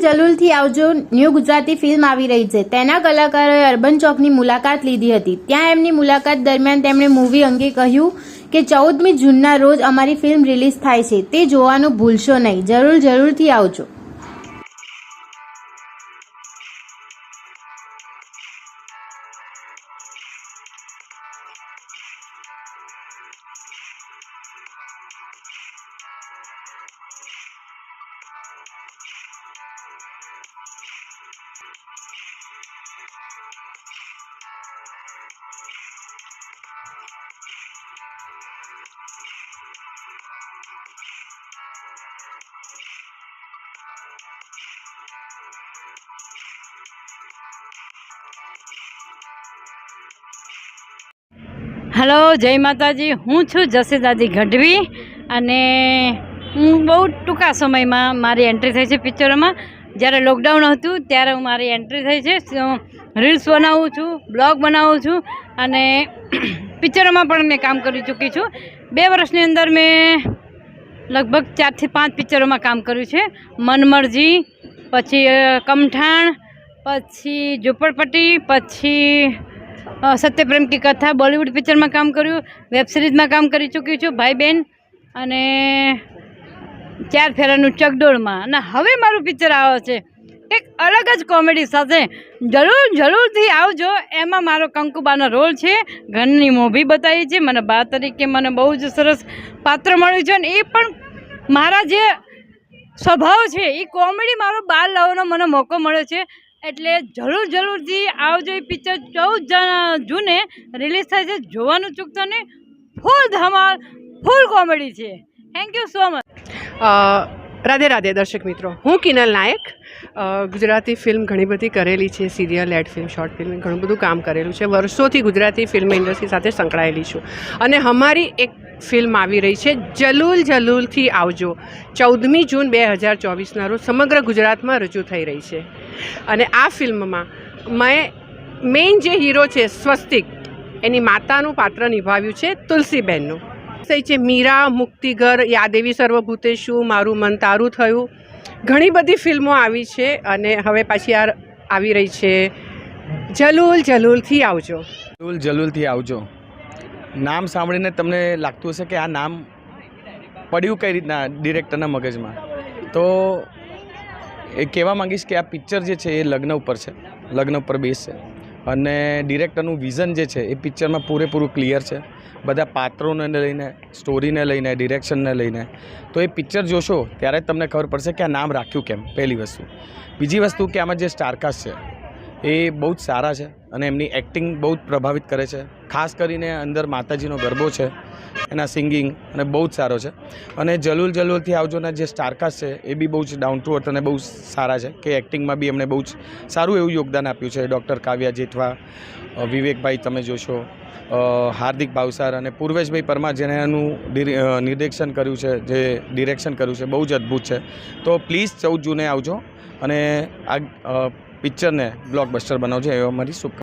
જલુલથી આવજો, new Gujarati film આવી રહી છે. તેના કલાકારોએ અર્બન ચોકની મુલાકાત લીધી હતી. ત્યાં એમની મુલાકાત દરમિયાન તેમણે મૂવી અંગે કહ્યું કે ચૌદમી જૂનના રોજ અમારી ફિલ્મ રિલીઝ થાય છે. તે જોવાનું ભૂલશો નહીં. જરૂર, જરૂરથી આવજો. હલો, જય માતાજી. હું છું જસીદાજી ગઢવી અને હું બહુ ટૂંકા સમયમાં મારી એન્ટ્રી થઈ છે પિક્ચરોમાં જ્યારે લોકડાઉન હતું, ત્યારે હું મારી એન્ટ્રી થઈ છે. રીલ્સ બનાવું છું બ્લોગ બનાવું છું અને પિક્ચરોમાં પણ મેં કામ કરી ચૂકી છું. બે વર્ષની અંદર મેં લગભગ ચારથી પાંચ પિક્ચરોમાં કામ કર્યું છે. મનમરજી, પછી કમઠાણ, પછી, ઝુંપડપટ્ટી, પછી સત્યપ્રેમ કી કથા, બોલિવૂડ પિક્ચરમાં કામ કર્યું. વેબ સિરીઝમાં કામ કરી ચૂકી છું ભાઈ બહેન અને ચાર ફેરાનું ચકડોળમાં. અને હવે મારું પિક્ચર આવે છે. એક અલગ જ કોમેડી સાથે. જરૂર, જરૂરથી આવજો. એમાં મારો કંકુબાનો રોલ છે. ઘરની મૂવી બતાવી છે. મને બા તરીકે મને બહુ જ સરસ પાત્ર મળ્યું છે અને એ પણ મારા જે સ્વભાવ છે, એ કોમેડી મારો બાર લાવવાનો મને મોકો મળ્યો છે. એટલે જરૂર, જરૂરથી આવજો એ પિક્ચર. ચૌદ જૂને રિલીઝ થાય છે. જોવાનું ચૂકતો નહીં. ફૂલ ધમાલ, ફૂલ કોમેડી છે. Thank you so much Radhe Radhe, દર્શક મિત્રો. હું કિનલ નાયક. ગુજરાતી ફિલ્મ ઘણી બધી કરેલી છે, serial, ad film, short film, ઘણું બધું કામ કરેલું છે. વર્ષોથી ગુજરાતી ફિલ્મ ઇન્ડસ્ટ્રી સાથે સંકળાયેલી છું. અને અમારી એક ફિલ્મ આવી રહી છે, જલુલ જલુલથી આવજો. ચૌદમી જૂન બે હજાર ચોવીસના રોજ સમગ્ર ગુજરાતમાં રજૂ થઈ રહી છે. અને આ ફિલ્મમાં મેં મેઇન જે હીરો છે, સ્વસ્તિક, એની માતાનું પાત્ર નિભાવ્યું છે તુલસીબેનનું. થઈ છે. મીરા મુક્તિગર યાદેવી સર્વભૂતેશુ, મારું મન તારું થયું. ઘણી બધી ફિલ્મો આવી છે અને હવે પાછી આ આવી રહી છે. જલુલ જલુલથી આવજો. જલુલ જલુલથી આવજો. નામ સાંભળીને તમને લાગતું હશે કે આ નામ પડ્યું કઈ રીતના ડિરેક્ટરના મગજમાં? તો એ કહેવા માંગીશ કે આ પિક્ચર જે છે એ લગ્ન ઉપર છે. લગ્ન ઉપર બેસ છે અને ડિરેક્ટરનું વિઝન જે છે એ પિક્ચરમાં પૂરેપૂરું ક્લિયર છે. બધા પાત્રોને લઈને, સ્ટોરીને લઈને, ડિરેક્શનને લઈને. તો એ પિક્ચર જોશો ત્યારે જ તમને ખબર પડશે કે આ નામ રાખ્યું કેમ, પહેલી વસ્તુ. બીજી વસ્તુ કે આમાં જે સ્ટારકાસ્ટ છે એ બહુ જ સારા છે અને એમની એક્ટિંગ બહુ જ પ્રભાવિત કરે છે. ખાસ કરીને અંદર માતાજીનો ગરબો છે, એના સિંગિંગ અને બહુ જ સારો છે. અને જલુલ જલુલથી આવજોના જે સ્ટારકાસ્ટ છે, એ બી બહુ જ ડાઉન ટુ અર્થ અને બહુ સારા છે કે એક્ટિંગમાં બી એમણે બહુ જ સારું એવું યોગદાન આપ્યું છે. ડૉક્ટર કાવ્યા જેઠવા વિવેકભાઈ તમે જોશો હાર્દિક ભાવસાર અને પૂર્વેશભાઈ પરમાર જેને એનું નિર્દેશન કર્યું છે, જે ડિરેક્શન કર્યું છે, બહુ જ અદ્ભુત છે. તો પ્લીઝ ચૌદ જૂને આવજો અને આ પિક્ચરને બ્લોકબસ્ટર બનાવજો એવો અમારી શુભકામના.